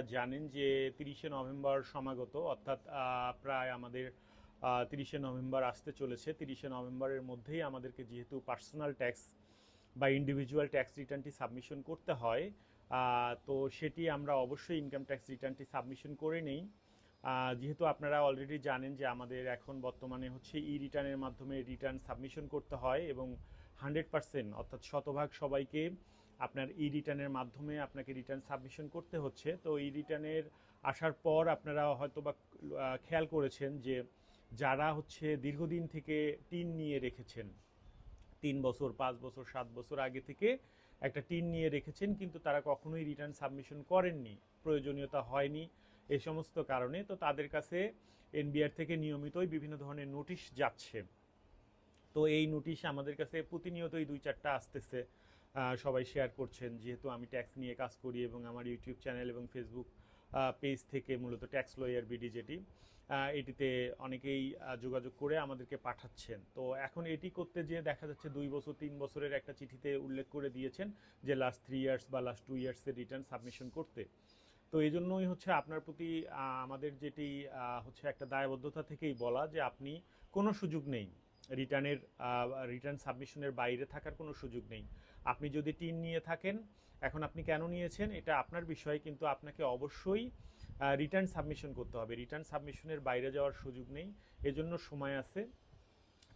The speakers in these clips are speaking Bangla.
আপনারা জানেন যে তিরিশে নভেম্বর সমাগত, অর্থাৎ প্রায় আমাদের তিরিশে নভেম্বর আসতে চলেছে। তিরিশে নভেম্বরের মধ্যেই আমাদেরকে যেহেতু পার্সোনাল ট্যাক্স বা ইন্ডিভিজুয়াল ট্যাক্স রিটার্নটি সাবমিশন করতে হয় তো সেটি আমরা অবশ্যই ইনকাম ট্যাক্স রিটার্নটি সাবমিশন করে নেই। যেহেতু আপনারা অলরেডি জানেন যে আমাদের এখন বর্তমানে হচ্ছে ই রিটার্নের মাধ্যমে রিটার্ন সাবমিশন করতে হয় এবং হান্ড্রেড পার্সেন্ট অর্থাৎ শতভাগ সবাইকে আপনার ই রিটার্নের মাধ্যমে আপনাকে রিটার্ন সাবমিশন করতে হচ্ছে। তো ই রিটার্নের আসার পর আপনারা হয়তো বা খেয়াল করেছেন যে যারা হচ্ছে দীর্ঘদিন থেকে টিন নিয়ে রেখেছেন, তিন বছর, পাঁচ বছর, সাত বছর আগে থেকে একটা টিন নিয়ে রেখেছেন, কিন্তু তারা কখনোই রিটার্ন সাবমিশন করেননি, প্রয়োজনীয়তা হয়নি এই সমস্ত কারণে। তো তাদের কাছে এনবিআর থেকে নিয়মিতই বিভিন্ন ধরনের নোটিশ যাচ্ছে। তো এই নোটিশ আমাদের কাছে প্রতিনিয়তই দুই চারটা আসতেছে। সবাই শেয়ার করছেন। যেহেতু আমি ট্যাক্স নিয়ে কাজ করি এবং আমার ইউটিউব চ্যানেল এবং ফেসবুক পেজ থেকে মূলত ট্যাক্স লয়ার বিডি যেটি এটিতে অনেকেই যোগাযোগ করে আমাদেরকে পাঠাচ্ছেন। তো এখন এটি করতে যেয়ে দেখা যাচ্ছে দুই বছর, তিন বছরের একটা চিঠিতে উল্লেখ করে দিয়েছেন যে লাস্ট থ্রি ইয়ার্স বা লাস্ট টু ইয়ার্সের রিটার্ন সাবমিশন করতে। তো এই জন্যই হচ্ছে আপনার প্রতি আমাদের যেটি হচ্ছে একটা দায়বদ্ধতা থেকেই বলা যে আপনি কোনো সুযোগ নেই। রিটার্নের রিটার্ন সাবমিশনের বাইরে থাকার কোনো সুযোগ নেই। আপনি যদি টিন নিয়ে থাকেন, এখন আপনি কেন নিয়েছেন এটা আপনার বিষয়, কিন্তু আপনাকে অবশ্যই রিটার্ন সাবমিশন করতে হবে। রিটার্ন সাবমিশনের বাইরে যাওয়ার সুযোগ নেই। এজন্য সময় আছে।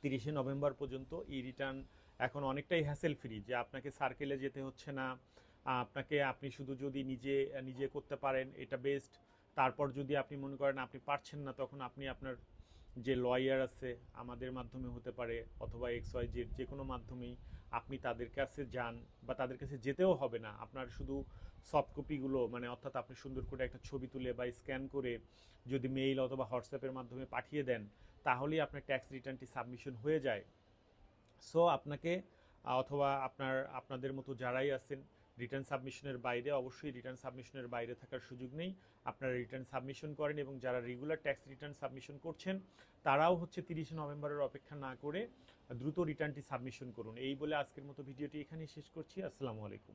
তিরিশে নভেম্বর পর্যন্ত এই রিটার্ন এখন অনেকটাই হ্যাসেল ফ্রি যে আপনাকে সার্কেলে যেতে হচ্ছে না। আপনাকে, আপনি শুধু যদি নিজে নিজে করতে পারেন, এটা বেস্ট তারপর যদি আপনি মনে করেন আপনি পারছেন না, তখন আপনি আপনার যে লয়ার আছে, আমাদের মাধ্যমে হতে পারে, অথবা এক্স ওয়াই জেড যে কোনো মাধ্যমেই আপনি তাদের কাছে যান বা তাদের কাছে যেতেও হবে না। আপনার শুধু সফট কপিগুলো মানে অর্থাৎ আপনি সুন্দর করে একটা ছবি তুলে বা স্ক্যান করে যদি মেইল অথবা হোয়াটসঅ্যাপের মাধ্যমে পাঠিয়ে দেন, তাহলেই আপনার ট্যাক্স রিটার্নটি সাবমিশন হয়ে যায়। সো আপনাকে, অথবা আপনার, আপনাদের মতো যারাই আছেন রিটার্ন সাবমিশনের বাইরে, অবশ্যই রিটার্ন সাবমিশনের বাইরে থাকার সুযোগ নেই। আপনারা রিটার্ন সাবমিশন করেন এবং যারা রেগুলার ট্যাক্স রিটার্ন সাবমিশন করছেন, তারাও হচ্ছে তিরিশে নভেম্বরের অপেক্ষা না করে দ্রুত রিটার্নটি সাবমিশন করুন। এই বলে আজকের মতো ভিডিওটি এখানেই শেষ করছি। আসসালামু আলাইকুম।